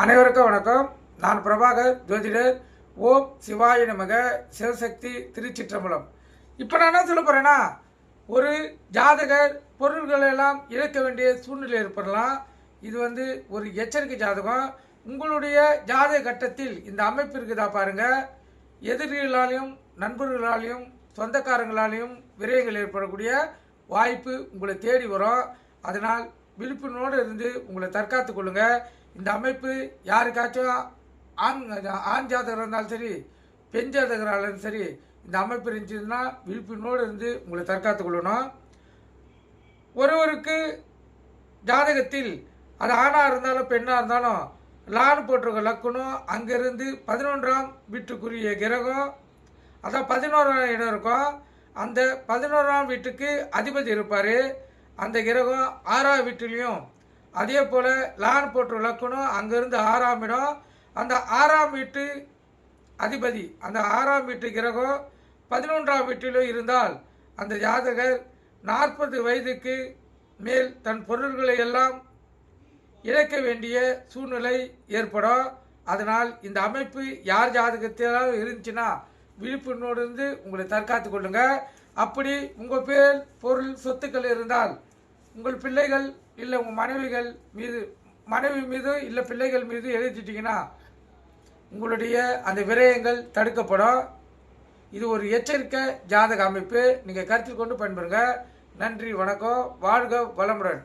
அனைவருக்கும் வணக்கம். நான் பிரபாகர் ஜோதிடர். ஓம் சிவாய நமக. சிவசக்தி திருச்சிற்றம்பலம். இப்போ நான் என்ன சொல்ல போகிறேன்னா ஒரு ஜாதகர் பொருள்களை எல்லாம் இழக்க வேண்டிய சூழ்நிலை ஏற்படலாம். இது வந்து ஒரு எச்சரிக்கை ஜாதகம். உங்களுடைய ஜாதக கட்டத்தில் இந்த அமைப்பு இருக்குதா பாருங்கள் எதிரிகளாலையும் நண்பர்களாலையும் சொந்தக்காரங்களாலையும் விரயங்கள் ஏற்படக்கூடிய வாய்ப்பு உங்களை தேடி வரும். அதனால் விழிப்புணர்வோடு இருந்து உங்களை தற்காத்து கொள்ளுங்க. இந்த அமைப்பு யாருக்காச்சும் ஆண் ஆண் ஜாதகராக இருந்தாலும் சரி பெண் ஜாதகராக இருந்தாலும் சரி இந்த அமைப்பு இருந்துச்சுன்னா விழிப்புணர்வோடு இருந்து உங்களை தற்காத்து கொள்ளணும். ஒருவருக்கு ஜாதகத்தில் அது ஆணாக இருந்தாலும் பெண்ணாக இருந்தாலும் லான் போட்டிருக்க லக்குனம் அங்கேருந்து பதினொன்றாம் வீட்டுக்குரிய கிரகம். அதான் பதினோராம் இடம் இருக்கும். அந்த பதினோராம் வீட்டுக்கு அதிபதி இருப்பார். அந்த கிரகம் ஆறாம் வீட்டிலையும். அதே போல் லான் போட்டு லக்கணம் அங்கேருந்து ஆறாம் இடம். அந்த ஆறாம் வீட்டு அதிபதி அந்த ஆறாம் வீட்டு கிரகம் பதினொன்றாம் வீட்டிலும் இருந்தால் அந்த ஜாதகர் நாற்பது வயதுக்கு மேல் தன் பொருள்களை எல்லாம் இழக்க வேண்டிய சூழ்நிலை ஏற்படும். அதனால் இந்த அமைப்பு யார் ஜாதகத்திலாவது இருந்துச்சுன்னா விழிப்புணர்வோடு இருந்து உங்களை தற்காத்து கொள்ளுங்கள் அப்படி உங்கள் பேர் பொருள் சொத்துக்கள் இருந்தால் உங்கள் பிள்ளைகள் இல்லை உங்கள் மனைவிகள் மீது மனைவி மீது இல்லை பிள்ளைகள் மீது எழுதிட்டிங்கன்னா உங்களுடைய அந்த விரயங்கள் தடுக்கப்படும். இது ஒரு எச்சரிக்கை ஜாதக அமைப்பு. நீங்கள் கருத்தில் கொண்டு பயன்படுங்க நன்றி வணக்கம். வாழ்க வளமுடன்.